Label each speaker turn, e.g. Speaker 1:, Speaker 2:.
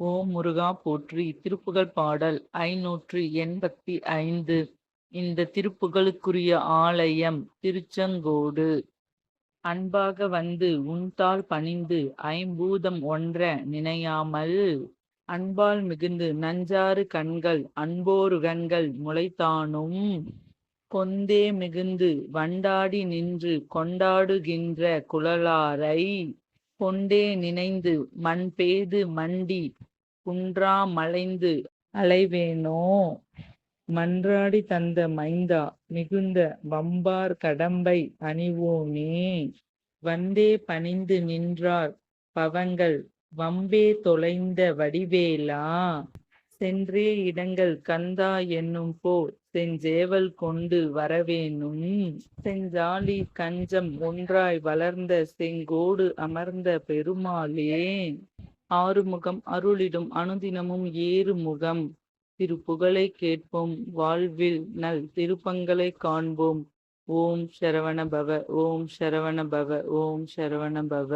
Speaker 1: ஓம் முருகா போற்றி. திருப்புகழ் பாடல் ஐநூற்று எண்பத்தி ஐந்து. இந்த திருப்புகளுக்குரிய ஆலயம் திருச்செங்கோடு. அன்பாக வந்து உன்தாள் பணிந்து ஐம்பூதம் ஒன்ற நினையாமல். அன்பால் மிகுந்து நஞ்சாறு கண்கள் அன்போரு கண்கள் முளைத்தானும். கொந்தே மிகுந்து வண்டாடி நின்று கொண்டாடுகின்ற குழலாரை. கொண்டே நினைந்து மண் பெய்து மண்டி குன்றா மலைந்து அலைவேனோ மன்றாடி தந்த மைந்தா மிகுந்த வம்பார் கடம்பை அணிவோமே? வந்தே பணிந்து நின்றார் பவங்கள் வம்பே தொலைந்த வடிவேலா? சென்றே இடங்கள் கந்தா என்னும் போல் செஞ்சேவல் கொண்டு வரவேணும் செஞ்சாலி கஞ்சம் ஒன்றாய் வளர்ந்த செங்கோடு அமர்ந்த பெருமாளே. ஆறுமுகம் அருளிடும் அனுதினமும் ஏறுமுகம். திருப்புகழை கேட்போம் வாழ்வில் நல் திருப்பங்களை காண்போம். ஓம் சரவண பவ ஓம் சரவண பவ ஓம் சரவண பவ